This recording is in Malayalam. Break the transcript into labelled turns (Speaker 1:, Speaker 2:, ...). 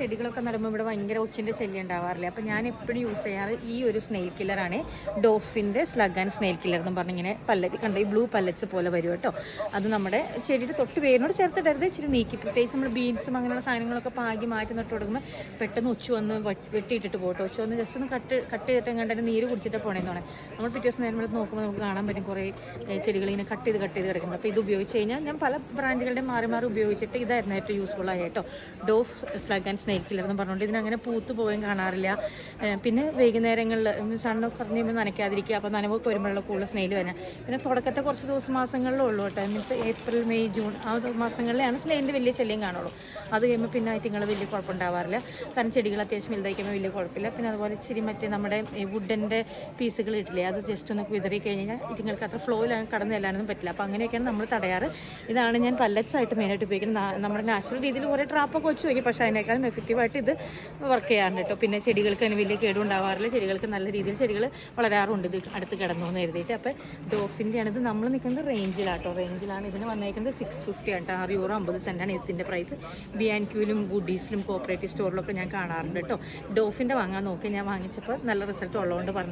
Speaker 1: ചെടികളൊക്കെ നടുമ്പോൾ ഇവിടെ ഭയങ്കര ഒച്ചിന്റെ ശല്യം ഉണ്ടാവാറില്ല? അപ്പോൾ ഞാൻ എപ്പോഴും യൂസ് ചെയ്യാറ് ഈ ഒരു സ്നെയിൽ കില്ലറാണ് ഡോഫിന്റെ സ്ലഗ് ആൻഡ് സ്നെയിൽ കില്ലർ എന്ന് പറഞ്ഞിങ്ങനെ പല്ലറ്റ് കണ്ട? ഈ ബ്ലൂ പല്ലച്ച് പോലെ വരും കേട്ടോ. അത് നമ്മുടെ ചെടിയുടെ തൊട്ട് വേരിനോട് ചേർത്തിട്ടരുത് ഇച്ചിരി നീക്കി പ്രത്യേകിച്ച് നമ്മൾ ബീൻസും അങ്ങനെയുള്ള സാധനങ്ങളൊക്കെ പാകി മാറ്റി നട്ട് കൊടുക്കുമ്പോൾ പെട്ടെന്ന് ഉച്ച വന്ന് വെട്ടിയിട്ടിട്ട് പോട്ടോ. ഉച്ച വന്ന് ജസ്റ്റ് ഒന്ന് കട്ട് കട്ട് ചെയ്തിട്ട് എങ്ങാണ്ട് നീര് കുടിച്ചിട്ട് പോകണമെന്ന് പറയാം നമ്മൾ പിറ്റേ ദിവസം നേരം നോക്കുമ്പോൾ നമുക്ക് കാണാൻ പറ്റും കുറേ ചെടികൾ ഇങ്ങനെ കട്ട് ചെയ്ത് കട്ട് ചെയ്ത് കിടക്കുന്നത് അപ്പോൾ ഇത് ഉപയോഗിച്ച് കഴിഞ്ഞാൽ ഞാൻ പല ബ്രാൻഡുകളുടെ മാറി മാറി ഉപയോഗിച്ചിട്ട് ഇതായിരുന്നു ഏറ്റവും യൂസ്ഫുൾ ആയ കേട്ടോ. Doff slug and snake killer എന്ന് പറഞ്ഞുകൊണ്ട് ഇതിനങ്ങനെ പൂത്ത് പോവുകയും കാണാറില്ല. പിന്നെ വൈകുന്നേരങ്ങളിൽ സണ്ണൊക്കെ പറഞ്ഞു കഴിയുമ്പോൾ നനയ്ക്കാതിരിക്കുക. അപ്പോൾ നനവൊക്കെ വരുമ്പോഴുള്ള കൂടുതൽ സ്നെയിൽ വരുന്നത് പിന്നെ തുടക്കത്തെ കുറച്ച് ദിവസം മാസങ്ങളിലേ ഉള്ളൂ കേട്ടോ. മീൻസ് ഏപ്രിൽ മെയ് ജൂൺ ആ മാസങ്ങളിലാണ് സ്നെയിലിന്റെ വലിയ ശല്യം കാണുള്ളൂ. അത് കഴിയുമ്പോൾ പിന്നെ ആയിട്ടുങ്ങൾ വലിയ കുഴപ്പമുണ്ടാവാറില്ല. കാരണം ചെടികൾ അത്യാവശ്യം വലുതായിക്കുമ്പോൾ വലിയ കുഴപ്പമില്ല. പിന്നെ അതുപോലെ ഇച്ചിരി മറ്റേ നമ്മുടെ വുഡന്റെ പീസുകൾ ഇട്ടില്ലേ അത് ജസ്റ്റ് ഒന്ന് വിതറി കഴിഞ്ഞാൽ ഇതുങ്ങൾക്ക് അത്ര ഫ്ലോയിൽ കടന്നു ചെല്ലാനൊന്നും പറ്റില്ല. അപ്പോൾ അങ്ങനെയൊക്കെയാണ് നമ്മൾ തടയാറ്. ഇതാണ് ഞാൻ പല്ലച്ചായിട്ട് മെയിനായിട്ട് ഉപയോഗിക്കുന്നത്. നമ്മുടെ നാച്ചുറൽ രീതിയിൽ കുറേ ട്രാപ്പൊക്കെ വെച്ച് നോക്കി. പക്ഷേ അതിനേക്കാളും എഫക്റ്റീവായിട്ട് ഇത് വർക്ക് ചെയ്യാറുണ്ട് കേട്ടോ പിന്നെ ചെടികൾക്ക് അതിന് വലിയ കേടുണ്ടാവാറില്ല. ചെടികൾക്ക് നല്ല രീതിയിൽ ചെടികൾ വളരാറുണ്ട്. ഇത് അടുത്ത് കിടന്നു എന്ന് കരുതിയിട്ട് അപ്പോൾ ഡോഫിന്റെ ഇത് നമ്മൾ നിൽക്കുന്നത് റേഞ്ചിലാട്ടോ. റേഞ്ചിലാണ് ഇതിന് വന്നേക്കുന്നത് സിക്സ് ഫിഫ്റ്റി ആണ് ആറ് യൂറോ അമ്പത് സെന്റാണ് ഇതിന്റെ പ്രൈസ് ബി ആൻഡ് ക്യൂലും ഗുഡീസിലും കോപ്പറേറ്റീവ് സ്റ്റോറിലൊക്കെ ഞാൻ കാണാറുണ്ട് കേട്ടോ ഡോഫിന്റെ വാങ്ങാൻ നോക്കി. ഞാൻ വാങ്ങിച്ചപ്പോൾ നല്ല റിസൾട്ട് ഉള്ളതുകൊണ്ട് പറഞ്ഞു